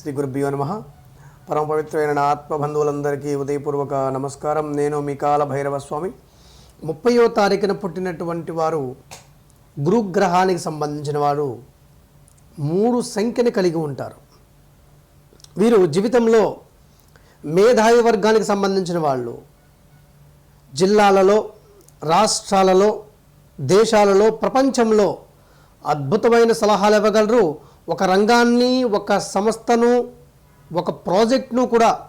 శ్రీ గురుభ్యో నమ. పరమ పవిత్రమైన ఆత్మబంధువులందరికీ ఉదయపూర్వక నమస్కారం. నేను మీ కాల భైరవ స్వామి ముప్పయో తారీఖున పుట్టినటువంటి వారు గురుగ్రహానికి సంబంధించిన వారు మూడు సంఖ్యని కలిగి ఉంటారు. వీరు జీవితంలో మేధావి వర్గానికి సంబంధించిన వాళ్ళు. జిల్లాలలో రాష్ట్రాలలో దేశాలలో ప్రపంచంలో అద్భుతమైన సలహాలు ఇవ్వగలరు. ఒక రంగాన్ని ఒక సంస్థను ఒక ప్రాజెక్ట్ను కూడా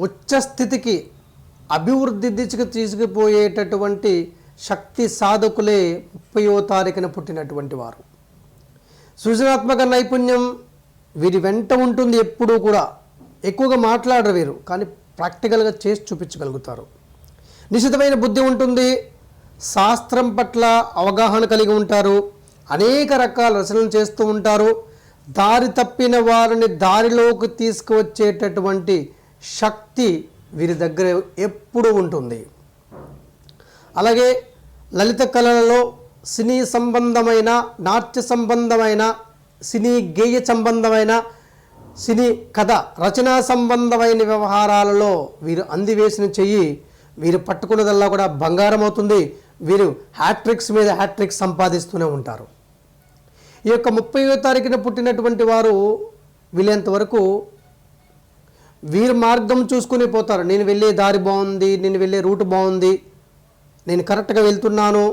ఉచ్చ స్థితికి అభివృద్ధి దిశకు తీసుకుపోయేటటువంటి శక్తి సాధకులే ముప్పయో తారీఖున పుట్టినటువంటి వారు. సృజనాత్మక నైపుణ్యం వీరి వెంట ఉంటుంది ఎప్పుడూ కూడా. ఎక్కువగా మాట్లాడరు వీరు కానీ ప్రాక్టికల్గా చేసి చూపించగలుగుతారు. నిశితమైన బుద్ధి ఉంటుంది. శాస్త్రం పట్ల అవగాహన కలిగి ఉంటారు. అనేక రకాల రచనలు చేస్తూ ఉంటారు. దారి తప్పిన వారిని దారిలోకి తీసుకువచ్చేటటువంటి శక్తి వీరి దగ్గర ఎప్పుడూ ఉంటుంది. అలాగే లలిత కళలలో సినీ సంబంధమైన నాట్య సంబంధమైన సినీ గేయ సంబంధమైన సినీ కథ రచనా సంబంధమైన వ్యవహారాలలో వీరు అందివేసిన చెయ్యి వీరు పట్టుకున్నదల్లా కూడా బంగారం అవుతుంది వీరు హ్యాట్రిక్స్ మీద హ్యాట్రిక్స్ సంపాదిస్తూనే ఉంటారు. ఈ యొక్క ముప్పైవ తారీఖున పుట్టినటువంటి వారు వీళ్ళంతవరకు వీరి మార్గం చూసుకుని పోతారు. నేను వెళ్ళే దారి బాగుంది నేను వెళ్ళే రూట్ బాగుంది నేను కరెక్ట్గా వెళ్తున్నాను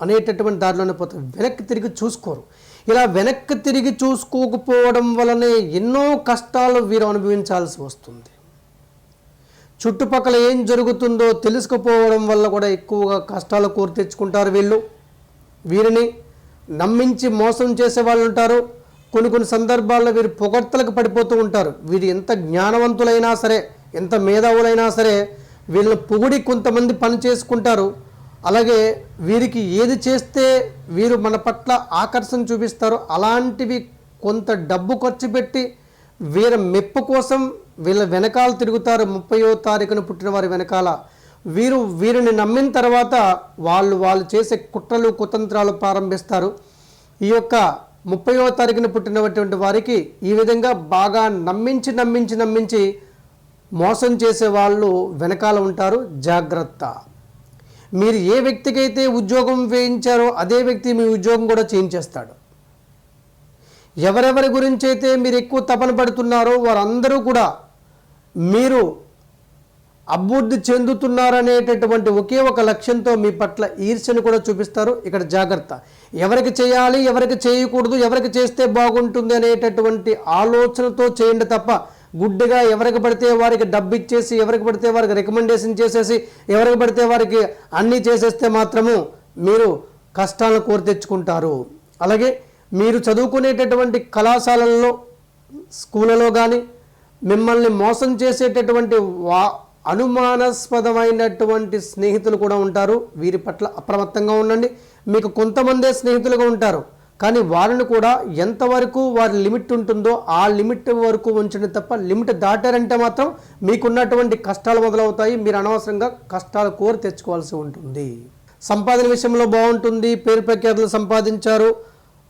అనేటటువంటి దారిలోనే పోతారు. వెనక్కి తిరిగి చూసుకోరు. ఇలా వెనక్కి తిరిగి చూసుకోకపోవడం వలనే ఎన్నో కష్టాలు వీరు అనుభవించాల్సి వస్తుంది. చుట్టుపక్కల ఏం జరుగుతుందో తెలుసుకుపోవడం వల్ల కూడా ఎక్కువగా కష్టాలు కోరి తెచ్చుకుంటారు వీళ్ళు. వీరిని నమ్మించి మోసం చేసే వాళ్ళు ఉంటారు. కొన్ని కొన్ని సందర్భాల్లో వీరు పొగడ్తలకు పడిపోతూ ఉంటారు. వీరు ఎంత జ్ఞానవంతులైనా సరే ఎంత మేధావులైనా సరే వీళ్ళని పొగిడి కొంతమంది పని చేసుకుంటారు. అలాగే వీరికి ఏది చేస్తే వీరు మన పట్ల ఆకర్షణ చూపిస్తారు అలాంటివి కొంత డబ్బు ఖర్చు పెట్టి వీరి మెప్పు కోసం వీళ్ళ వెనకాల తిరుగుతారు. ముప్పయో తారీఖున పుట్టిన వారి వెనకాల. వీరు వీరిని నమ్మిన తర్వాత వాళ్ళు వాళ్ళు చేసే కుట్రలు కుతంత్రాలు ప్రారంభిస్తారు. ఈ యొక్క ముప్పయో తారీఖున పుట్టినటువంటి వారికి ఈ విధంగా బాగా నమ్మించి నమ్మించి నమ్మించి మోసం చేసే వాళ్ళు వెనకాల ఉంటారు. జాగ్రత్త. మీరు ఏ వ్యక్తికైతే ఉద్యోగం వేయించారో అదే వ్యక్తి మీ ఉద్యోగం కూడా చేయించేస్తాడు. ఎవరెవరి గురించి అయితే మీరు ఎక్కువ తపన పడుతున్నారో వారందరూ కూడా మీరు అభివృద్ధి చెందుతున్నారనేటటువంటి ఒకే ఒక లక్ష్యంతో మీ పట్ల ఈర్ష్యను కూడా చూపిస్తారు. ఇక్కడ జాగ్రత్త. ఎవరికి చేయాలి ఎవరికి చేయకూడదు ఎవరికి చేస్తే బాగుంటుంది అనేటటువంటి ఆలోచనతో చేయండి తప్ప గుడ్డిగా ఎవరికి పడితే వారికి డబ్బు ఇచ్చేసి ఎవరికి పడితే వారికి రికమెండేషన్ చేసేసి ఎవరికి పడితే వారికి అన్నీ చేసేస్తే మాత్రము మీరు కష్టాలను కోరి తెచ్చుకుంటారు అలాగే మీరు చదువుకునేటటువంటి కళాశాలల్లో స్కూళ్ళలో కానీ మిమ్మల్ని మోసం చేసేటటువంటి వా అనుమానాస్పదమైనటువంటి స్నేహితులు కూడా ఉంటారు. వీరి పట్ల అప్రమత్తంగా ఉండండి. మీకు కొంతమందే స్నేహితులుగా ఉంటారు. కానీ వారిని కూడా ఎంతవరకు వారి లిమిట్ ఉంటుందో ఆ లిమిట్ వరకు ఉంచండి తప్ప లిమిట్ దాటారంటే మాత్రం మీకున్నటువంటి కష్టాలు మొదలవుతాయి. మీరు అనవసరంగా కష్టాలు కోరి తెచ్చుకోవాల్సి ఉంటుంది. సంపాదన విషయంలో బాగుంటుంది. పేరు ప్రఖ్యాతులు సంపాదించారు.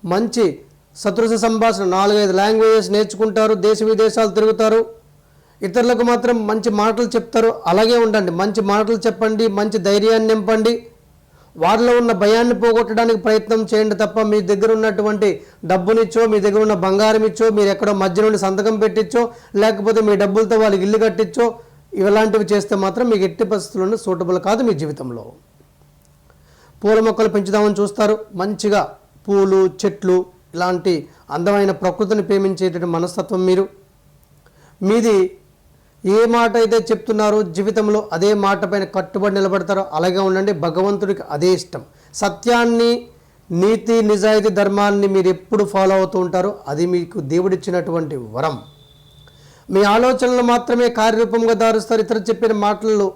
మంచి సదృశ సంభాషణ నాలుగైదు లాంగ్వేజెస్ నేర్చుకుంటారు. దేశ విదేశాలు తిరుగుతారు. ఇతరులకు మాత్రం మంచి మాటలు చెప్తారు. అలాగే ఉండండి. మంచి మాటలు చెప్పండి. మంచి ధైర్యాన్ని నింపండి. వారిలో ఉన్న భయాన్ని పోగొట్టడానికి ప్రయత్నం చేయండి తప్ప మీ దగ్గర ఉన్నటువంటి డబ్బునిచ్చో మీ దగ్గర ఉన్న బంగారం ఇచ్చో మీరు ఎక్కడో మధ్య నుండి సంతకం పెట్టించో లేకపోతే మీ డబ్బులతో వాళ్ళకి ఇల్లు కట్టించో ఇలాంటివి చేస్తే మాత్రం మీకు ఎట్టి పరిస్థితుల్లో సూటబుల్ కాదు మీ జీవితంలో. పూల మొక్కలు పెంచుదామని చూస్తారు. మంచిగా పూలు చెట్లు ఇలాంటి అందమైన ప్రకృతిని ప్రేమించేటటువంటి మనస్తత్వం మీరు. మీది ఏ మాట అయితే చెప్తున్నారో జీవితంలో అదే మాట పైన కట్టుబడి నిలబడతారో అలాగే ఉండండి. భగవంతుడికి అదే ఇష్టం. సత్యాన్ని నీతి నిజాయితీ ధర్మాన్ని మీరు ఎప్పుడు ఫాలో అవుతూ ఉంటారో అది మీకు దేవుడిచ్చినటువంటి వరం. మీ ఆలోచనలు మాత్రమే కార్యరూపంగా దారుస్తారు. ఇతర చెప్పిన మాటలు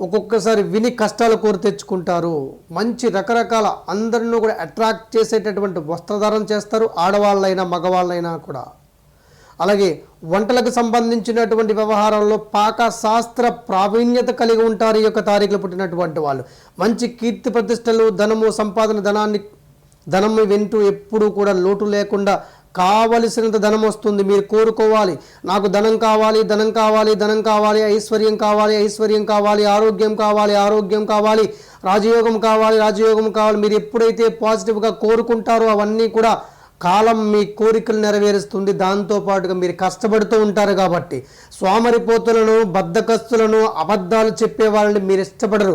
ఒక్కొక్కసారి విని కష్టాలు కోరి తెచ్చుకుంటారు. మంచి రకరకాల అందరిని కూడా అట్రాక్ట్ చేసేటటువంటి వస్త్రధారణ చేస్తారు. ఆడవాళ్ళైనా మగవాళ్ళైనా కూడా. అలాగే వంటలకు సంబంధించినటువంటి వ్యవహారంలో పాక శాస్త్ర ప్రావీణ్యత కలిగి ఉంటారు ఈ యొక్క తారీఖులు పుట్టినటువంటి వాళ్ళు. మంచి కీర్తి ప్రతిష్టలు ధనము సంపాదన ధనాన్ని ధనం వింటూ ఎప్పుడూ కూడా లోటు లేకుండా కావలసినంత ధనం వస్తుంది. మీరు కోరుకోవాలి. నాకు ధనం కావాలి ధనం కావాలి ధనం కావాలి ఐశ్వర్యం కావాలి ఐశ్వర్యం కావాలి ఆరోగ్యం కావాలి ఆరోగ్యం కావాలి రాజయోగం కావాలి రాజయోగం కావాలి. మీరు ఎప్పుడైతే పాజిటివ్గా కోరుకుంటారో అవన్నీ కూడా కాలం మీ కోరికలు నెరవేరుస్తుంది. దాంతో పాటుగా మీరు కష్టపడుతూ ఉంటారు కాబట్టి స్వామరిపోతులను బద్ధకస్తులను అబద్ధాలు చెప్పే వాళ్ళని మీరు ఇష్టపడరు.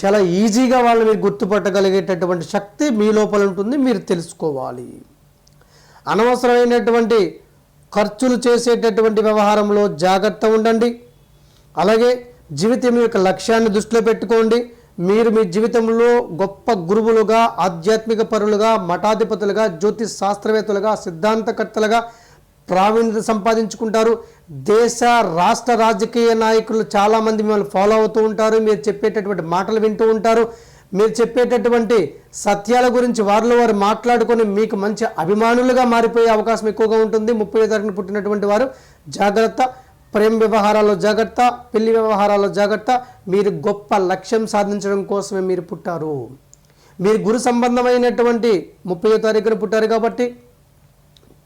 చాలా ఈజీగా వాళ్ళని మీరు గుర్తుపట్టగలిగేటటువంటి శక్తి మీ లోపల ఉంటుంది మీరు తెలుసుకోవాలి. అనవసరమైనటువంటి ఖర్చులు చేసేటటువంటి వ్యవహారంలో జాగ్రత్త ఉండండి. అలాగే జీవితం యొక్క లక్ష్యాన్ని దృష్టిలో పెట్టుకోండి. మీరు మీ జీవితంలో గొప్ప గురువులుగా ఆధ్యాత్మిక పరులుగా మఠాధిపతులుగా జ్యోతిష్ శాస్త్రవేత్తలుగా సిద్ధాంతకర్తలుగా ప్రావీణ్యత సంపాదించుకుంటారు. దేశ రాష్ట్ర రాజకీయ నాయకులు చాలామంది మిమ్మల్ని ఫాలో అవుతూ ఉంటారు. మీరు చెప్పేటటువంటి మాటలు వింటూ ఉంటారు. మీరు చెప్పేటటువంటి సత్యాల గురించి వారిలో వారు మాట్లాడుకొని మీకు మంచి అభిమానులుగా మారిపోయే అవకాశం ఎక్కువగా ఉంటుంది. ముప్పై తారీఖున పుట్టినటువంటి వారు జాగ్రత్త. ప్రేమ వ్యవహారాల్లో జాగ్రత్త పెళ్ళి వ్యవహారాల్లో జాగ్రత్త. మీరు గొప్ప లక్ష్యం సాధించడం కోసమే మీరు పుట్టారు. మీరు గురు సంబంధమైనటువంటి ముప్పై తారీఖున పుట్టారు కాబట్టి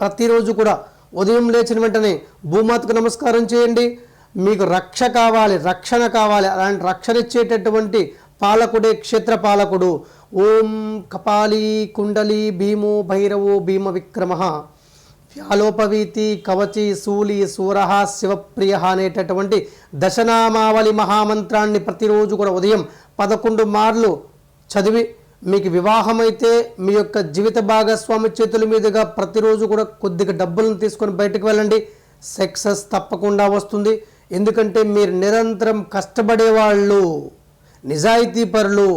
ప్రతిరోజు కూడా ఉదయం లేచిన వెంటనే భూమాతకు నమస్కారం చేయండి. మీకు రక్ష కావాలి రక్షణ కావాలి. అలాంటి రక్షణ ఇచ్చేటటువంటి పాలకుడే క్షేత్ర పాలకుడు. ఓం కపాలి కుండలి భీమో భైరవో భీమ విక్రమ. వ్యాలోపవీతి కవచి శూలి సూరహ శివప్రియ అనేటటువంటి దశనామావళి మహామంత్రాన్ని ప్రతిరోజు కూడా ఉదయం పదకొండు మార్లు చదివి మీకు వివాహమైతే మీ యొక్క జీవిత భాగస్వామి చేతుల మీదుగా ప్రతిరోజు కూడా కొద్దిగా డబ్బులను తీసుకొని బయటకు వెళ్ళండి. సక్సెస్ తప్పకుండా వస్తుంది. ఎందుకంటే మీరు నిరంతరం కష్టపడేవాళ్ళు నిజాయితీ పరులు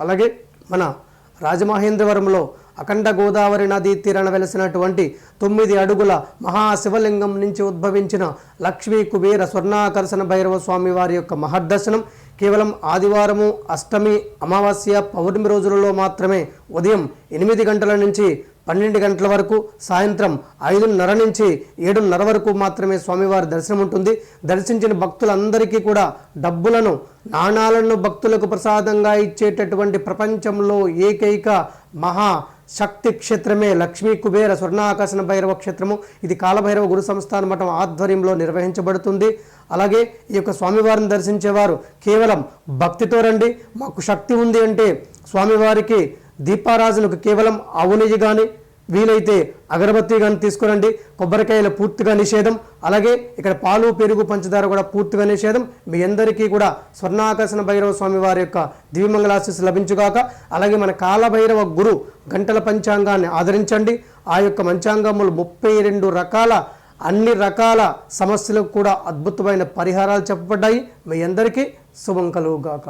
అలాగే మన రాజమహేంద్రవరంలో అఖండ గోదావరి నదీ తీరాన వెలసినటువంటి తొమ్మిది అడుగుల మహాశివలింగం నుంచి ఉద్భవించిన లక్ష్మీ కుబేర స్వర్ణాకర్షణ భైరవ స్వామి వారి యొక్క మహర్దర్శనం కేవలం ఆదివారము అష్టమి అమావాస్య పౌర్ణమి రోజులలో మాత్రమే ఉదయం ఎనిమిది గంటల నుంచి పన్నెండు గంటల వరకు సాయంత్రం ఐదున్నర నుంచి ఏడున్నర వరకు మాత్రమే స్వామివారి దర్శనం ఉంటుంది. దర్శించిన భక్తులందరికీ కూడా డబ్బులను నాణాలను భక్తులకు ప్రసాదంగా ఇచ్చేటటువంటి ప్రపంచంలో ఏకైక మహా శక్తి క్షేత్రమే లక్ష్మీ కుబేర స్వర్ణాకర్షణ భైరవ క్షేత్రము. ఇది కాలభైరవ గురు సంస్థాన మఠం ఆధ్వర్యంలో నిర్వహించబడుతుంది. అలాగే ఈ యొక్క స్వామివారిని దర్శించేవారు కేవలం భక్తితో రండి. మాకు శక్తి ఉంది అంటే స్వామివారికి దీపారాజులకు కేవలం ఆవు కానీ వీలైతే అగరబత్తి కానీ తీసుకురండి. కొబ్బరికాయలు పూర్తిగా నిషేధం. అలాగే ఇక్కడ పాలు పెరుగు పంచదార కూడా పూర్తిగా నిషేధం. మీ అందరికీ కూడా స్వర్ణాకర్షణ భైరవ స్వామి వారి యొక్క దివ్యమంగళాశీస్సు లభించుగాక అలాగే మన కాలభైరవ గురు గంటల పంచాంగాన్ని ఆదరించండి. ఆ యొక్క పంచాంగములు ముప్పై రెండు రకాల అన్ని రకాల సమస్యలకు కూడా అద్భుతమైన పరిహారాలు చెప్పబడ్డాయి. మీ అందరికీ శుభం కలుగుగాక.